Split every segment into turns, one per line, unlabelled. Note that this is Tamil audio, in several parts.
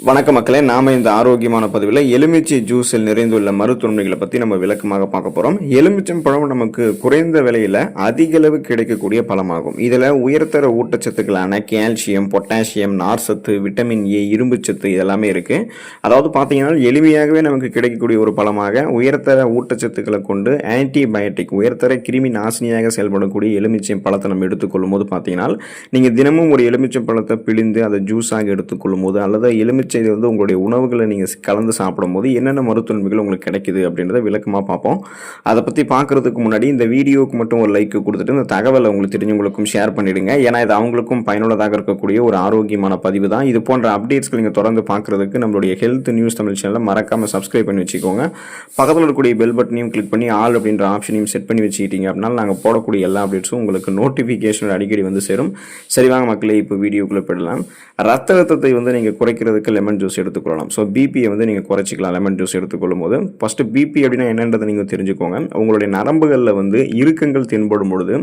வணக்க மக்களே நாம இந்த ஆரோக்கியமான பதிவில் எலுமிச்சை ஜூஸில் நிறைந்துள்ள மருத்துவமனைகளை பற்றி நம்ம விளக்கமாக பார்க்க போகிறோம் எலுமிச்சம் பழம் நமக்கு குறைந்த விலையில் அதிகளவு கிடைக்கக்கூடிய பழமாகும். இதில் உயர்தர ஊட்டச்சத்துக்களான கால்சியம் பொட்டாசியம் நார்சத்து விட்டமின் ஏ இரும்புச்சத்து இதெல்லாமே இருக்குது அதாவது பார்த்தீங்கன்னா எளிமையாகவே நமக்கு கிடைக்கக்கூடிய ஒரு பழமாக உயர்தர ஊட்டச்சத்துக்களை கொண்டு ஆன்டிபயோட்டிக் உயர்தர கிருமி நாசினியாக செயல்படக்கூடிய எலுமிச்சை பழத்தை நம்ம எடுத்துக்கொள்ளும் போது பார்த்தீங்கன்னா நீங்கள் தினமும் ஒரு எலுமிச்சை பழத்தை பிழிந்து அதை ஜூஸாக எடுத்துக்கொள்ளும் போது அல்லது எலுமிச்சை செய்து வந்து உங்களுடைய உணவுகளை நீங்கள் கலந்து சாப்பிடும்போது என்னென்ன மருத்துவன்மைகள் உங்களுக்கு கிடைக்குது அப்படின்றத விளக்கமாக பார்ப்போம். அதை பற்றி பார்க்குறதுக்கு முன்னாடி இந்த வீடியோவுக்கு மட்டும் ஒரு லைக் கொடுத்துட்டு இந்த தகவலை உங்களுக்கு தெரிஞ்சவங்களுக்கும் ஷேர் பண்ணிவிடுங்க ஏன்னா இது அவங்களுக்கும் பயனுள்ளதாக இருக்கக்கூடிய ஒரு ஆரோக்கியமான பதிவு தான். இது போன்ற அப்டேட்ஸ்கள் நீங்கள் தொடர்ந்து பார்க்குறதுக்கு நம்மளுடைய ஹெல்த் நியூஸ் தமிழ் சேனலை மறக்காமல் சப்ஸ்கிரைப் பண்ணி வச்சுக்கோங்க. பக்கத்தில் இருக்கக்கூடிய பெல் பட்டனையும் கிளிக் பண்ணி ஆல் அப்படின்ற ஆப்ஷனையும் செட் பண்ணி வச்சுக்கிட்டீங்க அப்படின்னா நாங்கள் போடக்கூடிய எல்லா அப்டேட்ஸும் உங்களுக்கு நோட்டிஃபிகேஷன் அடிக்கடி வந்து சேரும். சரி வாங்க மக்களே இப்போ வீடியோக்குள்ளே போயிடலாம். ரத்த அழுத்தத்தை வந்து நீங்கள் குறைக்கிறதுக்கு லெமன் ஜூஸ் எடுத்துக்கொள்ளலாம். ஸோ பிபியை வந்து நீங்கள் குறைச்சிக்கலாம் லெமன் ஜூஸ் எடுத்துக்கொள்ளும் போது ஃபஸ்ட்டு பிபி அப்படின்னா என்னன்றதை நீங்கள் தெரிஞ்சுக்கோங்க. உங்களுடைய நரம்புகளில் வந்து இறுக்கங்கள் தென்படும் பொழுது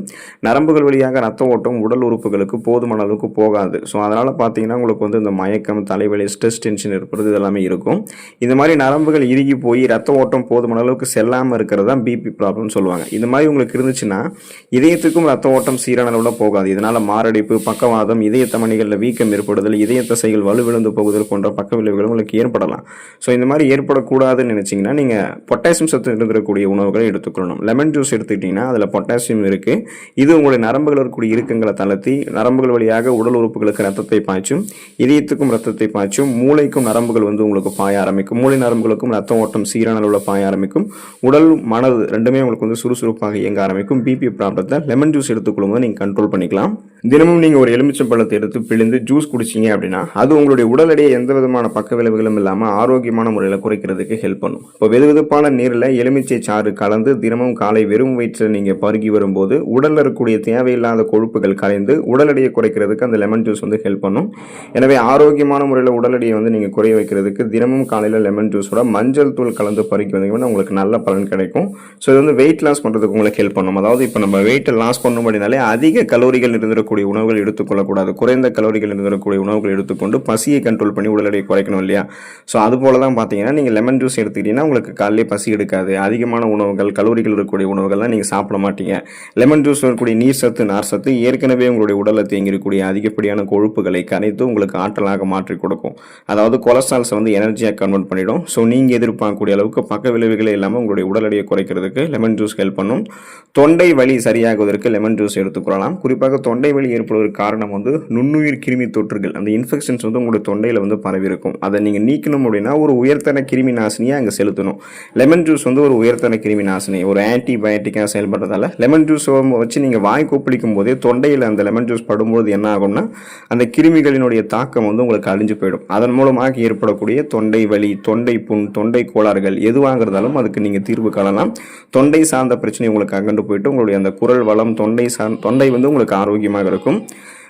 நரம்புகள் வழியாக ரத்த ஓட்டம் உடல் உறுப்புகளுக்கு போதுமான அளவுக்கு போகாது. ஸோ அதனால் பார்த்தீங்கன்னா உங்களுக்கு வந்து இந்த மயக்கம் தலைவலி ஸ்ட்ரெஸ் டென்ஷன் இருப்பது இதெல்லாமே இருக்கும். இந்த மாதிரி நரம்புகள் இறுகி போய் ரத்த ஓட்டம் போதுமான அளவுக்கு செல்லாமல் இருக்கிறது தான் பிபி ப்ராப்ளம்னு சொல்லுவாங்க. இந்த மாதிரி உங்களுக்கு இருந்துச்சுன்னா இதயத்துக்கும் ரத்த ஓட்டம் சீரான அளவில் போகாது. இதனால் மாரடைப்பு பக்கவாதம் இதய வீக்கம் ஏற்படுதல் இதய தசைகள் வலுவிழந்து போகுதல் போன்ற போன்ற பக்க விளைவுகள் உங்களுக்கு ஏற்படலாம். ஸோ இந்த மாதிரி ஏற்படக்கூடாதுன்னு நினச்சிங்கன்னா நீங்கள் பொட்டாசியம் சத்து இருந்திருக்கக்கூடிய உணவுகளை எடுத்துக்கொள்ளணும். லெமன் ஜூஸ் எடுத்துக்கிட்டிங்கன்னா அதில் பொட்டாசியம் இருக்குது இது உங்களுடைய நரம்புகள் இருக்கக்கூடிய இருக்கங்களை தளர்த்தி நரம்புகள் வழியாக உடல் உறுப்புகளுக்கு ரத்தத்தை பாய்ச்சும் இதயத்துக்கும் ரத்தத்தை பாய்ச்சும் மூளைக்கும் நரம்புகள் வந்து உங்களுக்கு பாய ஆரம்பிக்கும். மூளை நரம்புகளுக்கும் ரத்த ஓட்டம் சீரான அளவில் பாய ஆரம்பிக்கும். உடல் மனது ரெண்டுமே உங்களுக்கு வந்து சுறுசுறுப்பாக இயங்க ஆரம்பிக்கும். பிபி ப்ராப்ளத்தை லெமன் ஜூஸ் எடுத்துக்கொள்ளும் போது நீங்கள் கண்ட்ரோல் பண்ணிக்கலாம். தினமும் நீங்கள் ஒரு எலுமிச்சம்பழத்தை எடுத்து பிழிந்து ஜூஸ் குடிச்சிங்க அப்படின்னா அது உங்களுடைய உடல் எடையை எந்த விதமான பக்க விளைவுகளும் இல்லாமல் ஆரோக்கியமான முறையில் குறைக்கிறதுக்கு ஹெல்ப் பண்ணும். இப்போ வெதுவெதுப்பான நீரில் எலுமிச்சை சாறு கலந்து தினமும் காலை வெறும் வயிற்றில் நீங்கள் பருகி வரும்போது உடலில் இருக்கக்கூடிய தேவையில்லாத கொழுப்புகள் கலைந்து உடல் எடையை குறைக்கிறதுக்கு அந்த லெமன் ஜூஸ் வந்து ஹெல்ப் பண்ணும். எனவே ஆரோக்கியமான முறையில் உடல் எடையை வந்து நீங்கள் குறைய வைக்கிறதுக்கு தினமும் காலையில் லெமன் ஜூஸோட மஞ்சள் தூள் கலந்து பருகி வந்தீங்கன்னா உங்களுக்கு நல்ல பலன் கிடைக்கும். ஸோ இது வந்து வெயிட் லாஸ் பண்ணுறதுக்கு உங்களுக்கு ஹெல்ப் பண்ணும். அதாவது இப்போ நம்ம வெயிட்டை லாஸ் பண்ணணும் அப்படின்னாலே அதிக கலோரிகள் இருந்திருக்கக்கூடிய உணவுகள் எடுத்துக்கொள்ளக்கூடாது குறைந்த கலோரிகள் இருந்திருக்கக்கூடிய உணவுகள் எடுத்துக்கொண்டு பசியை கண்ட்ரோல் பண்ணி உடல் உடலடையை குறைக்கணும் இல்லையா? ஸோ அது போல தான் பார்த்தீங்கன்னா நீங்கள் லெமன் ஜூஸ் எடுத்துக்கிட்டீங்கன்னா உங்களுக்கு காலையிலே பசி எடுக்காது. அதிகமான உணவுகள் கலோரிகள் இருக்கக்கூடிய உணவுகள்லாம் நீங்கள் சாப்பிட மாட்டீங்க. லெமன் ஜூஸ் இருக்கக்கூடிய நீர் சத்து நார் சத்து ஏற்கனவே உங்களுடைய உடலில் தேங்கியிருக்கக்கூடிய அதிகப்படியான கொழுப்புகளை கரைத்து உங்களுக்கு ஆற்றலாக மாற்றி கொடுக்கும். அதாவது கொலஸ்ட்ரால்ஸை வந்து எனர்ஜியாக கன்வெர்ட் பண்ணிடும். ஸோ நீங்கள் எதிர்பார்க்கக்கூடிய அளவுக்கு பக்க விளைவுகளே இல்லாமல் உங்களுடைய உடல் எடையை குறைக்கிறதுக்கு லெமன் ஜூஸ் ஹெல்ப் பண்ணும். தொண்டை வலி சரியாகுவதற்கு லெமன் ஜூஸ் எடுத்துக்கொள்ளலாம் குறிப்பாக தொண்டை வலி ஏற்படுவதற்கு காரணம் வந்து நுண்ணுயிர் கிருமி தொற்றுகள். அந்த இன்ஃபெக்ஷன்ஸ் வந்து உங்களுடைய தொண்டையில் வந்து பரவி இருக்கும் அதை நீங்கள் நீக்கணும் அப்படின்னா ஒரு உயர்த்தன கிருமி நாசினியை அங்கே செலுத்தணும். லெமன் ஜூஸ் வந்து ஒரு உயர்த்தன கிருமி நாசினி ஒரு ஆன்டிபயோட்டிக்காக செயல்படுறதால லெமன் ஜூஸ் வச்சு நீங்கள் வாய் கொப்பளிக்கும் போதே தொண்டையில் அந்த லெமன் ஜூஸ் படும்போது என்ன ஆகும்னா அந்த கிருமிகளினுடைய தாக்கம் வந்து உங்களுக்கு அழிஞ்சு போயிடும். அதன் மூலமாக ஏற்படக்கூடிய தொண்டை வலி தொண்டை புண் தொண்டை கோளாறுகள் எதுவாக அதுக்கு நீங்கள் தீர்வு காணலாம். தொண்டை சார்ந்த பிரச்சனை உங்களுக்கு அகண்டு போயிட்டு உங்களுடைய அந்த குரல் வளம் தொண்டை சார் தொண்டை வந்து உங்களுக்கு ஆரோக்கியமாக இருக்கும்.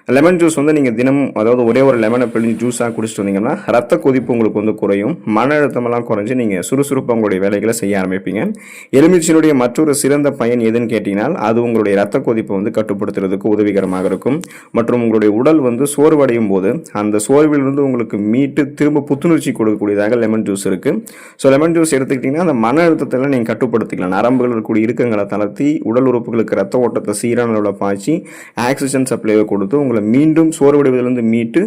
லெமன் ஜூஸ் வந்து நீங்கள் தினமும் அதாவது ஒரே ஒரு லெமனை பிழிஞ்சு ஜூஸாக குடிச்சிட்டு வந்தீங்கன்னா ரத்த கொதிப்பு உங்களுக்கு வந்து குறையும். மன அழுத்தமெல்லாம் குறைஞ்சி நீங்கள் சுறுசுறுப்பாக உங்களுடைய வேலைகளை செய்ய ஆரம்பிப்பீங்க. எலுமிச்சியினுடைய மற்றொரு சிறந்த பயன் எதுன்னு கேட்டிங்கன்னா அது உங்களுடைய ரத்த கொதிப்பை வந்து கட்டுப்படுத்துறதுக்கு உதவிகரமாக இருக்கும். மற்றும் உங்களுடைய உடல் வந்து சோர்வடையும் போது அந்த சோர்விலிருந்து உங்களுக்கு மீட்டு திரும்ப புத்துணர்ச்சி கொடுக்கக்கூடியதாக லெமன் ஜூஸ் இருக்குது ஸோ லெமன் ஜூஸ் எடுத்துக்கிட்டிங்கன்னா அந்த மன அழுத்தத்தில் நீங்கள் கட்டுப்படுத்திக்கலாம். நரம்புகள் இருக்கக்கூடிய இறுக்கங்களை தளர்த்தி உடல் உறுப்புகளுக்கு ரத்த ஓட்டத்தை சீரான அளவில் பாய்ச்சி ஆக்சிஜன் சப்ளைவை கொடுத்து உங்களை மீண்டும் சோர்வடைவதிலிருந்து மீட்டு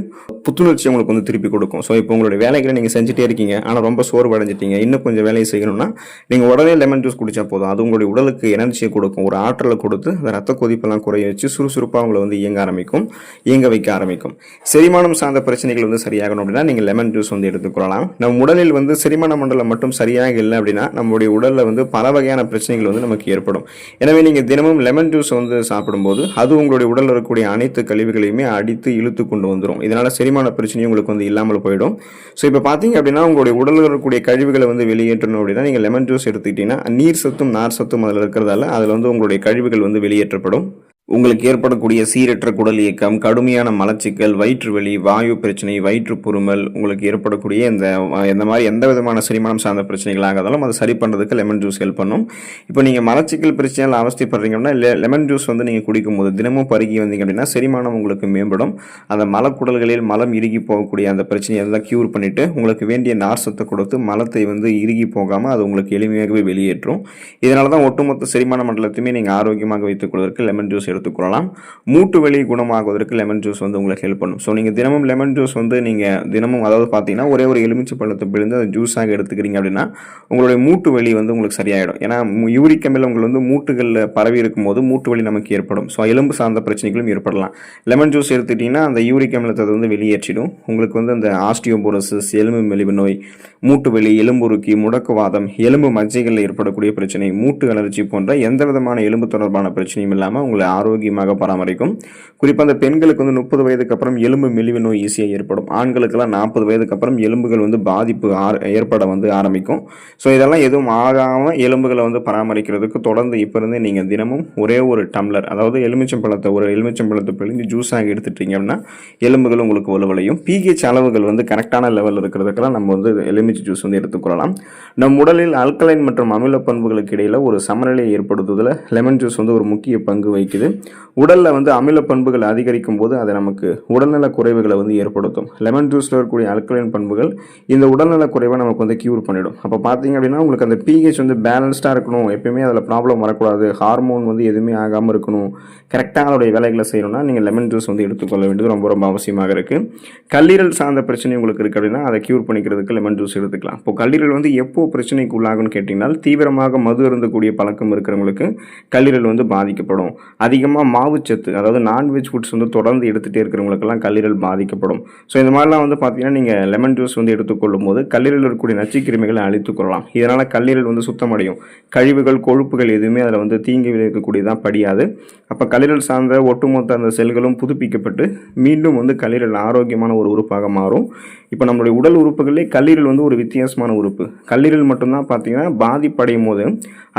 புத்துணர்ச்சி உங்களுக்கு வந்து திருப்பி கொடுக்கும். ஸோ இப்போ உங்களுடைய வேலைகளை நீங்கள் செஞ்சுட்டே இருக்கீங்க. ஆனால் ரொம்ப சோர்வடைஞ்சிட்டீங்க இன்னும் கொஞ்சம் வேலையை செய்யணும்னா நீங்கள் உடனே லெமன் ஜூஸ் குடிச்சா போதும். அது உங்களுடைய உடலுக்கு எனர்ஜியை கொடுக்கும். ஒரு ஆற்றலை கொடுத்து அந்த ரத்த கொதிப்பெல்லாம் குறைய வச்சு சுறுசுறுப்பாக உங்களை வந்து இயங்க ஆரம்பிக்கும். இயங்க வைக்க ஆரம்பிக்கும். செரிமானம் சார்ந்த பிரச்சனைகள் வந்து சரியாகணும் அப்படின்னா நீங்கள் லெமன் ஜூஸ் வந்து எடுத்துக்கொள்ளலாம். நம்ம உடலில் வந்து செரிமான மண்டலம் மட்டும் சரியாக இல்லை அப்படின்னா நம்முடைய உடலில் வந்து பல வகையான பிரச்சனைகள் வந்து நமக்கு ஏற்படும். எனவே நீங்கள் தினமும் லெமன் ஜூஸ் வந்து சாப்பிடும்போது அது உங்களுடைய உடலில் இருக்கக்கூடிய அனைத்து கழிவுகள் கழிவுகளையுமே அடித்து இழுத்து கொண்டு வந்துடும் இதனால் செரிமான பிரச்சனையும் உங்களுக்கு வந்து இல்லாமல் போயிடும். ஸோ இப்போ பார்த்தீங்க அப்படின்னா உங்களுடைய உடலில் இருக்கக்கூடிய கழிவுகளை வந்து வெளியேற்றணும் அப்படின்னா நீங்கள் லெமன் ஜூஸ் எடுத்துக்கிட்டீங்கன்னா நீர் சத்தும் நார் சத்தும் அதில் இருக்கிறதால அதில் வந்து உங்களுடைய கழிவுகள் வந்து வெளியேற்றப்படும். உங்களுக்கு ஏற்படக்கூடிய சீரற்ற குடல் இயக்கம் கடுமையான மலச்சிக்கல் வயிற்றுவெளி வாயு பிரச்சனை வயிற்று பொறுமல் உங்களுக்கு ஏற்படக்கூடிய இந்த இந்த மாதிரி எந்த விதமான செரிமானம் சார்ந்த பிரச்சனைகளாக இருந்தாலும் அதை சரி பண்ணுறதுக்கு லெமன் ஜூஸ் ஹெல்ப் பண்ணும். இப்போ நீங்கள் மலச்சிக்கல் பிரச்சனையால் அவஸ்தைப்படுறீங்கன்னா லெமன் ஜூஸ் வந்து நீங்கள் குடிக்கும்போது தினமும் பருகி வந்தீங்க அப்படின்னா செரிமானம் உங்களுக்கு மேம்படும். அந்த மலக்குடல்களில் மலம் இறுகி போகக்கூடிய அந்த பிரச்சனையை எல்லாம் க்யூர் பண்ணிவிட்டு உங்களுக்கு வேண்டிய நார் சத்தை கொடுத்து மலத்தை வந்து இறுகி போகாமல் அது உங்களுக்கு எளிமையாகவே வெளியேற்றும். இதனால தான் ஒட்டுமொத்த செரிமான மண்டலத்தையுமே நீங்கள் ஆரோக்கியமாக வைத்துக் கொள்வதற்கு லெமன் ஜூஸ் எடுத்துக்கொள்ளலாம். மூட்டு வலி குணமாகுவதற்கு லெமன் ஜூஸ் வந்து உங்களுக்கு ஹெல்ப் பண்ணும். ஸோ நீங்கள் தினமும் லெமன் ஜூஸ் வந்து நீங்கள் தினமும் அதாவது பார்த்தீங்கன்னா ஒரே ஒரு எலுமிச்சை பழத்தை பிழிந்து அதை ஜூஸாக எடுத்துக்கிறீங்க அப்படின்னா உங்களுடைய மூட்டு வலி வந்து உங்களுக்கு சரியாயிடும். ஏன்னா யூரிக் அமிலம் உங்களுக்கு வந்து மூட்டுகளில் பரவி இருக்கும்போது மூட்டு வலி நமக்கு ஏற்படும். ஸோ எலும்பு சார்ந்த பிரச்சனைகளும் ஏற்படலாம். லெமன் ஜூஸ் எடுத்துக்கிட்டிங்கன்னா அந்த யூரிக் அமிலத்தை அது வந்து வெளியேற்றிடும். உங்களுக்கு வந்து அந்த ஆஸ்டியோபோரோசிஸ் எலும்பு மெலிவு நோய் மூட்டு வலி எலும்புருக்கி முடக்குவாதம் எலும்பு மஜ்ஜைகளில் ஏற்படக்கூடிய பிரச்சனை மூட்டு அலர்ஜி போன்ற எந்த விதமான எலும்பு தொடர்பான பிரச்சனையும் இல்லாமல் உங்களை ஆரோக்கியமாக பராமரிக்கும். குறிப்பாக அந்த பெண்களுக்கு வந்து முப்பது வயதுக்கு அப்புறம் எலும்பு மெலிவு நோய் ஈஸியாக ஏற்படும். ஆண்களுக்கெல்லாம் நாற்பது வயதுக்கு அப்புறம் எலும்புகள் வந்து பாதிப்பு ஏற்பட வந்து ஆரம்பிக்கும். ஸோ இதெல்லாம் எதுவும் ஆகாமல் எலும்புகளை வந்து பராமரிக்கிறதுக்கு தொடர்ந்து இப்போ இருந்தே நீங்கள் தினமும் ஒரே ஒரு டம்ளர் அதாவது எலுமிச்சம்பழத்தை ஒரு எலுமிச்சம்பழத்தை பிழிஞ்சு ஜூஸாக எடுத்துட்டீங்க அப்படின்னா எலும்புகள் உங்களுக்கு வலுவலையும் பிஹெச் அளவுகள் வந்து கரெக்டான லெவலில் இருக்கிறதுக்கெல்லாம் நம்ம வந்து எலுமிச்சை ஜூஸ் வந்து எடுத்துக்கொள்ளலாம். நம் உடலில் அல்கலைன் மற்றும் அமில பண்புகளுக்கு இடையில் ஒரு சமநிலையை ஏற்படுத்துவதில் லெமன் ஜூஸ் வந்து ஒரு முக்கிய பங்கு வகிக்குது. உடலில் வந்து அமில பண்புகள் அதிகரிக்கும் போது அது நமக்கு உடல்நல குறைவுகளை வந்து ஏற்படுத்தும். லெமன் ஜூஸில் இருக்கக்கூடிய அல்கலைன் பண்புகள் இந்த உடல்நல குறைவை நமக்கு வந்து கியூர் பண்ணிடும். அப்போ பார்த்தீங்க அப்படின்னா உங்களுக்கு அந்த பிஹெச் வந்து பேலன்ஸ்டாக இருக்கணும். எப்பயுமே அதில் ப்ராப்ளம் வரக்கூடாது. ஹார்மோன் வந்து எதுவுமே ஆகாமல் இருக்கணும். கரெக்டாக அதோடைய வேலைகளை செய்யணும்னா நீங்கள் லெமன் ஜூஸ் வந்து எடுத்துக்கொள்ள வேண்டியது ரொம்ப ரொம்ப அவசியமாக இருக்குது கல்லீரல் சார்ந்த பிரச்சனை உங்களுக்கு இருக்குது அப்படின்னா அதை கியூர் பண்ணிக்கிறதுக்கு லெமன் ஜூஸ் எடுத்துக்கலாம். இப்போ கல்லீரல் வந்து எப்போது பிரச்சனைக்கு உள்ளாகும்னு கேட்டிங்கன்னா தீவிரமாக மது இருந்தக்கூடிய பழக்கம் இருக்கிறவங்களுக்கு கல்லீரல் வந்து பாதிக்கப்படும். அதிகமாக மாவுச்சத்து அதாவது நான்வெஜ் ஃபுட்ஸ் வந்து தொடர்ந்து எடுத்துகிட்டே இருக்கிறவங்களுக்கெல்லாம் கல்லீரல் பாதிக்கப்படும். ஸோ இந்த மாதிரிலாம் வந்து பார்த்தீங்கன்னா நீங்கள் லெமன் ஜூஸ் வந்து எடுத்துக்கொள்ளும் போது கல்லீரலில் இருக்கக்கூடிய நச்சுக்கிருமிகளை அழித்துக் கொள்ளலாம். இதனால் கல்லீரல் வந்து சுத்தமடையும். கழிவுகள் கொழுப்புகள் எதுவுமே அதில் வந்து தீங்கு விளைவிக்கக்கூடியதாக படியாது. அப்போ கல்லீரல் சார்ந்த ஒட்டுமொத்த அந்த செல்களும் புதுப்பிக்கப்பட்டு மீண்டும் வந்து கல்லீரல் ஆரோக்கியமான ஒரு உறுப்பாக மாறும். இப்போ நம்மளுடைய உடல் உறுப்புகளிலே கல்லீரல் வந்து ஒரு வித்தியாசமான உறுப்பு. கல்லீரல் மட்டும்தான் பார்த்தீங்கன்னா பாதிப்படையும் போது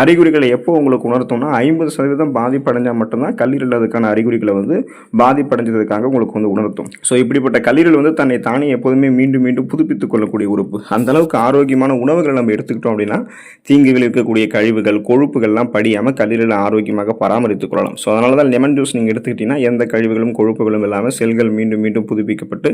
அறிகுறிகளை எப்போ உங்களுக்கு உணர்த்தோம்னா ஐம்பது சதவீதம் பாதிப்படைஞ்சால் மட்டும்தான் கல்லீரல் அதுக்கான அறிகுறிகளை வந்து பாதிப்படைஞ்சதுக்காக உங்களுக்கு வந்து உணர்த்தும். ஸோ இப்படிப்பட்ட கல்லீரல் வந்து தன்னை தானே எப்போதுமே மீண்டும் மீண்டும் புதுப்பித்துக் கொள்ளக்கூடிய உறுப்பு. அந்த அளவுக்கு ஆரோக்கியமான உணவுகளை நம்ம எடுத்துக்கிட்டோம் அப்படின்னா தீங்கு விளைவிக்கக்கூடிய கழிவுகள் கொழுப்புகள்லாம் படியாமல் கல்லீரலை ஆரோக்கியமாக பராமரித்துக் கொள்ளலாம். ஸோ அதனால தான் லெமன் ஜூஸ் நீங்கள் எடுத்துக்கிட்டீங்கன்னா எந்த கழிவுகளும் கொழுப்புகளும் இல்லாமல் செல்கள் மீண்டும் மீண்டும் புதுப்பிக்கப்பட்டு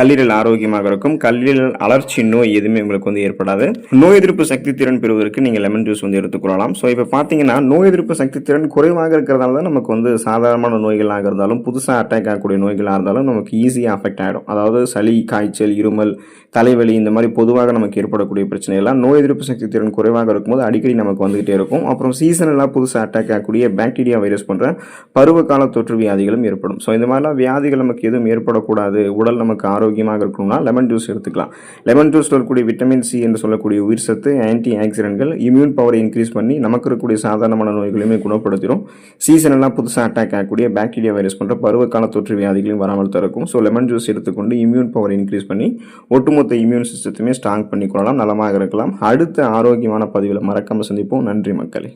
கல்லீரல் ஆரோக்கியமாக இருக்கும். கல்லீரல் அலர்ச்சி நோய் எதுவுமே உங்களுக்கு வந்து ஏற்படாது. நோய் எதிர்ப்பு சக்தி திறன் பெறுவதற்கு நீங்கள் லெமன் ஜூஸ் வந்து எடுத்துக்கொள்ளலாம் ஸோ இப்போ பார்த்தீங்கன்னா நோய் எதிர்ப்பு சக்தி திறன் குறைவாக இருக்கிறதால தான் நமக்கு வந்து சாதாரணமான நோய்களாக இருந்தாலும் புதுசாக அட்டாக் ஆகக்கூடிய நோய்களாக இருந்தாலும் நமக்கு ஈஸியாக அஃபெக்ட் ஆகிடும் அதாவது சளி காய்ச்சல் இருமல் தலைவலி இந்த மாதிரி பொதுவாக நமக்கு ஏற்படக்கூடிய பிரச்சனைகள்லாம் நோய் எதிர்ப்பு சக்தி திறன் குறைவாக இருக்கும்போது அடிக்கடி நமக்கு வந்துகிட்டே இருக்கும். அப்புறம் சீசனலாக புதுசாக அட்டாக் ஆகக்கூடிய பாக்டீரியா வைரஸ் போன்ற பருவகால தொற்று வியாதிகளும் ஏற்படும். ஸோ இந்த மாதிரிலாம் வியாதிகள் நமக்கு எதுவும் ஏற்படக்கூடாது. உடல் நமக்கு ஆரோக்கியமாக இருக்கணும்னா லெமன் ஜூஸ் எடுத்துக்கலாம். லெமன் ஜூஸில் இருக்கக்கூடிய விட்டமின் சி என்று சொல்லக்கூடிய உயிர் சத்து ஆன்டி ஆக்சிடென்ட்கள் இம்யூன் பவரை இன்க்ரீஸ் பண்ணி நமக்கு இருக்கக்கூடிய சாதாரணமான நோய்களையுமே குணப்படுத்திடும். சீசனெல்லாம் புதுசாக அட்டாக் ஆகக்கூடிய பாக்டீரியா வைரஸ் போன்ற பருவகால தொற்று வியாதிகளையும் வராமல் தடுக்கும். ஸோ லெமன் ஜூஸ் எடுத்துக்கொண்டு இம்யூன் பவரை இன்க்ரீஸ் பண்ணி ஒட்டுமொத்த இம்யூன் சிஸ்டத்தையுமே ஸ்ட்ராங் பண்ணிக்கொள்ளலாம் நலமாக இருக்கலாம். அடுத்த ஆரோக்கியமான பதிவில் மறக்காமல் சந்திப்போம். நன்றி மக்களே.